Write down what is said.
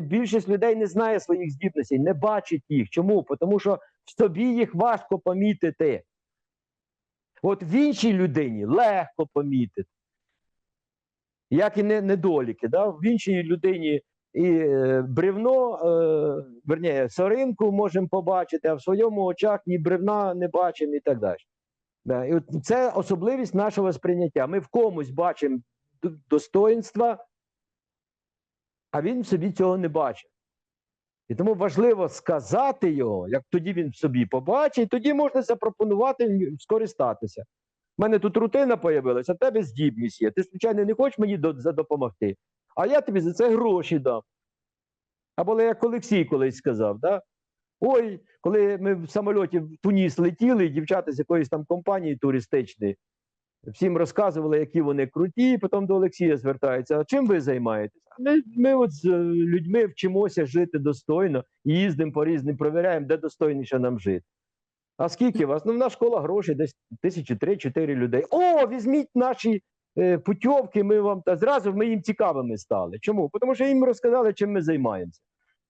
Більшість людей не знає своїх здібностей, не бачить їх. Чому? Тому що в собі їх важко помітити. От в іншій людині легко помітити. Як і не, недоліки. Да? В іншій людині і е, бревно, е, верні, соринку можемо побачити, а в своєму очах ні бревна не бачимо і так далі. Да? І от це особливість нашого сприйняття. Ми в комусь бачимо достоинства, а він собі цього не бачить. І тому важливо сказати його, як тоді він в собі побачить, тоді можна запропонувати скористатися. У мене тут рутина появилася, а тебе здібність є. Ти, звичайно, не хочеш мені допомогти, а я тобі за це гроші дам. Або як Олексій колись сказав, да? ой, коли ми в самольоті в Туніс летіли, дівчата з якоїсь там компанії туристичної, всім розказували, які вони круті, і потім до Олексія звертаються. А чим ви займаєтесь? Ми, ми от з е, людьми вчимося жити достойно їздимо по різним, провіряємо, де достойніше нам жити. А скільки вас? Ну, в нас школа грошей, десь тисячі три-чотири людей. О, візьміть наші е, путівки, ми вам та зразу ми їм цікавими стали. Чому? Тому що їм розказали, чим ми займаємося.